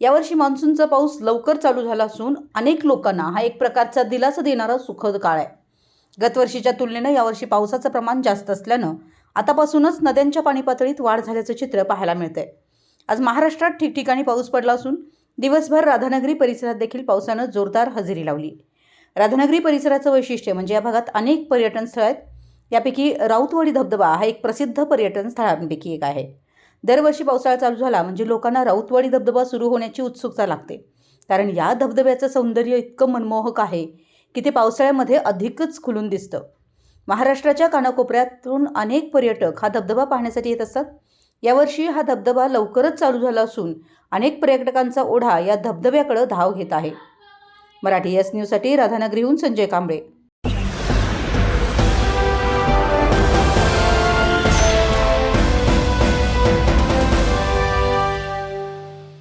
यावर्षी मान्सूनचा पाऊस लवकर चालू झाला असून अनेक लोकांना हा एक प्रकारचा दिलासा देणारा सुखद काळ आहे. गतवर्षीच्या तुलनेनं यावर्षी पावसाचं प्रमाण जास्त असल्यानं आतापासूनच नद्यांच्या पाणी पातळीत वाढ झाल्याचं चित्र पाहायला मिळतंय. आज महाराष्ट्रात ठिकठिकाणी पाऊस पडला असून दिवसभर राधानगरी परिसरात देखील पावसानं जोरदार हजेरी लावली. राधानगरी परिसराचं वैशिष्ट्य म्हणजे या भागात अनेक पर्यटन स्थळं आहेत. यापैकी राऊतवाडी धबधबा हा एक प्रसिद्ध पर्यटन स्थळांपैकी एक आहे. दरवर्षी पावसाळा चालू झाला म्हणजे लोकांना राऊतवाडी धबधबा सुरू होण्याची उत्सुकता लागते. कारण या धबधब्याचं सौंदर्य इतकं मनमोहक आहे की ते पावसाळ्यामध्ये अधिकच खुलून दिसतं. महाराष्ट्राच्या कानाकोपऱ्यातून अनेक पर्यटक हा धबधबा पाहण्यासाठी येत असतात. यावर्षी हा धबधबा लवकरच चालू झाला असून अनेक पर्यटकांचा ओढा या धबधब्याकडं धाव घेत आहे. मराठी एस न्यूजसाठी राधानगरीहून संजय कांबळे.